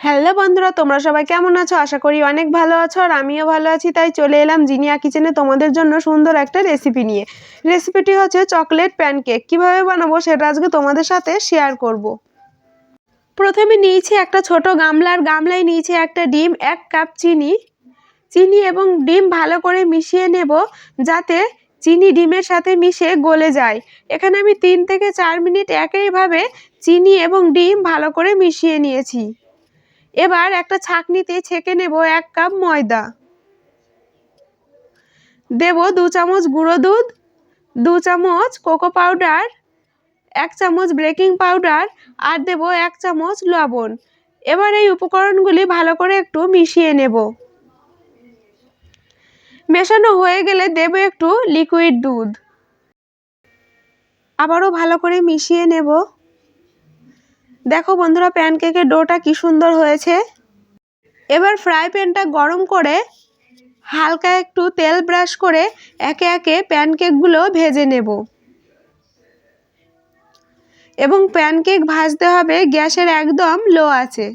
Hello বন্ধুরা, তোমরা সবাই কেমন আছো? আশা করি অনেক ভালো আছো আর আমিও ভালো আছি, তাই চলে এলাম জিনিয়া কিচেনে তোমাদের জন্য সুন্দর একটা রেসিপি নিয়ে। রেসিপিটি হচ্ছে চকলেট প্যানকেক কীভাবে বানাবো সেটা আজকে তোমাদের সাথে শেয়ার করব। প্রথমে নিয়েছি একটা ছোট গামলার গামলায় নিয়েছি একটা ডিম, এক কাপ চিনি। চিনি এবং ডিম ভালো করে মিশিয়ে নেব যাতে চিনি ডিমের সাথে মিশে গলে যায়। এখানে আমি তিন থেকে চার মিনিট একইভাবে চিনি এবং ডিম ভালো করে মিশিয়ে নিয়েছি। এবার একটা ছাঁকনিতে ছেঁকে নেব এক কাপ ময়দা। দেব দু চামচ গুঁড়ো দুধ, দু চামচ কোকো পাউডার, এক চামচ বেকিং পাউডার আর দেব এক চামচ লবণ। এবার এই উপকরণগুলি ভালো করে একটু মিশিয়ে নেব। মেশানো হয়ে গেলে দেব একটু লিকুইড দুধ। আবারও ভালো করে মিশিয়ে নেব। দেখো বন্ধুরা প্যানকেকের ডোটা কি সুন্দর হয়েছে। এবার ফ্রাই প্যানটা গরম করে হালকা একটু তেল ব্রাশ করে একে একে প্যানকেকগুলো ভেজে নেব। এবং প্যানকেক ভাজতে হবে গ্যাসের একদম লো আছে।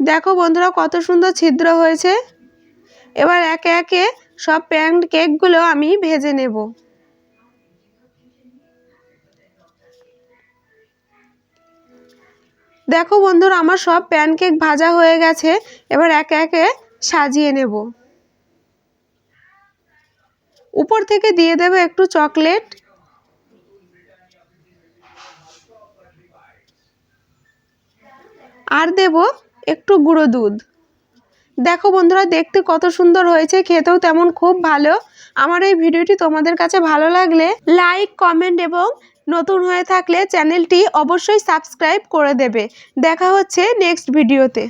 দেখো বন্ধুরা কত সুন্দর ছিদ্র হয়েছে। এবার একে একে সব প্যান কেকগুলো আমি ভেজে নেব। দেখো বন্ধুরা, আমার সব প্যানকেক ভাজা হয়ে গেছে। এবার একে একে সাজিয়ে নেব। উপর থেকে দিয়ে দেবো একটু চকলেট আর দেব একটু গুঁড়ো দুধ। দেখো বন্ধুরা, দেখতে কত সুন্দর হয়েছে, খেতেও তেমন খুব ভালো। আমার এই ভিডিওটি তোমাদের কাছে ভালো লাগলে লাইক কমেন্ট এবং নতুন হয়ে থাকলে চ্যানেলটি অবশ্যই সাবস্ক্রাইব করে দেবে। দেখা হচ্ছে নেক্সট ভিডিওতে।